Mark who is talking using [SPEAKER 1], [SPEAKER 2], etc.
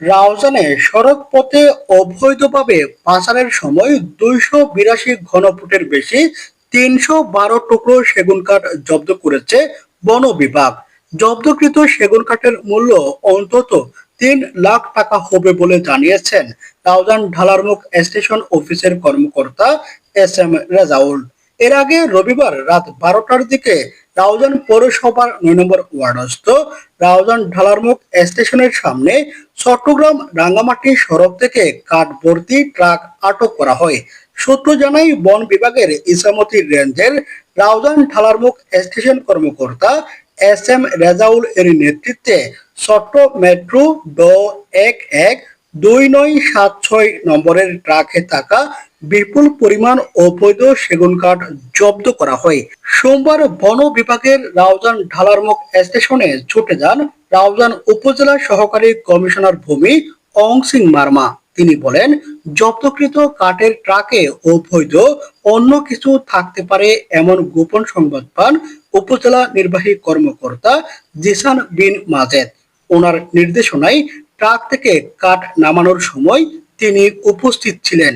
[SPEAKER 1] রাউজানে সড়ক পথে অবৈধভাবে পাচারের সময় দুইশো বিরাশি ঘনফুটের বেশি তিনশো বারো টুকরো সেগুন কাঠ জব্দ করেছে বন বিভাগ। জব্দকৃত সেগুন কাঠের মূল্য অন্তত তিন লাখ টাকা হবে বলে জানিয়েছেন রাউজান ঢালারমুখ স্টেশন অফিসের কর্মকর্তা এস এম রেজাউল। এর আগে রবিবার রাত বারোটার দিকে রাউজান পৌরসভার নয় নম্বর ওয়ার্ডস্থ রাউজান ঢালারমুখ স্টেশনের সামনে চট্টগ্রাম রাঙ্গামাটি সড়ক থেকে কাঠ ভর্তি ট্রাক আটক করা হয়। সূত্র জানাই বন বিভাগের ইসামতি রেঞ্জের রাউজান ঢালারমুখ স্টেশন কর্মকর্তা এস এম রেজাউল এর নেতৃত্বে চট্ট মেট্রো ড এক এক দুই নয় সাত ছয় নম্বরের ট্রাকে থাকা বিপুল পরিমাণ অবৈধ সেগুন কাঠ জব্দ করা হয়। সোমবার বন বিভাগের রাউজান ঢালারমুখ স্টেশনে ছুটে যান রাউজান উপজেলা সহকারী কমিশনার ভূমি অং সিং মার্মা। তিনি বলেন, জব্দকৃত কাঠের ট্রাকে অবৈধ, অন্য কিছু থাকতে পারে এমন গোপন সংবাদ পান উপজেলা নির্বাহী কর্মকর্তা জিসান বিন মাজেদ। ওনার নির্দেশনায় ট্রাক থেকে কাঠ নামানোর সময় তিনি উপস্থিত ছিলেন।